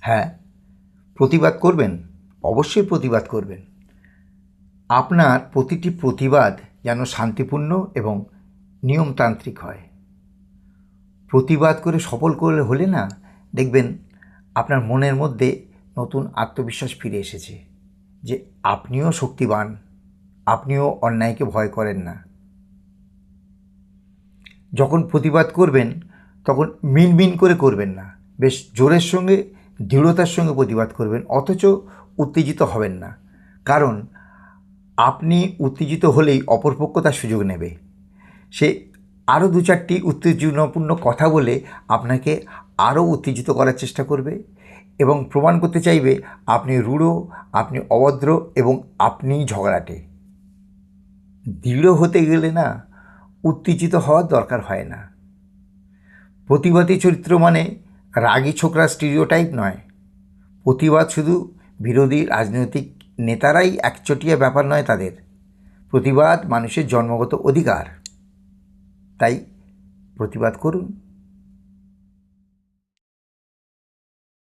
হ্যাঁ প্রতিবাদ করবেন? অবশ্যই প্রতিবাদ করবেন। আপনার প্রতিটি প্রতিবাদ যেন শান্তিপূর্ণ এবং নিয়মতান্ত্রিক হয়। প্রতিবাদ করে সফল করলে হলে না, দেখবেন আপনার মনের মধ্যে নতুন আত্মবিশ্বাস ফিরে এসেছে যে আপনিও শক্তিবান, আপনিও অন্যায়কে ভয় করেন না। যখন প্রতিবাদ করবেন, তখন মিনমিন করে করবেন না। বেশ জোরের সঙ্গে দৃঢ়তার সঙ্গে প্রতিবাদ করবেন, অথচ উত্তেজিত হবেন না। কারণ আপনি উত্তেজিত হলেই অপরপক্ষ তার সুযোগ নেবে। সে আরও দু চারটি উত্তেজনাপূর্ণ কথা বলে আপনাকে আরও উত্তেজিত করার চেষ্টা করবে এবং প্রমাণ করতে চাইবে আপনি রূঢ়, আপনি অভদ্র এবং আপনি ঝগড়াটে। দৃঢ় হতে গেলে না, উত্তেজিত হওয়ার দরকার হয় না। প্রতিবাদী চরিত্র মানে রাগী ছোকরা স্টিরিওটাইপ নয়। প্রতিবাদ শুধু বিরোধী রাজনৈতিক নেতারাই একচটিয়া ব্যাপার নয় তাদের। প্রতিবাদ মানুষের জন্মগত অধিকার। তাই প্রতিবাদ করুন।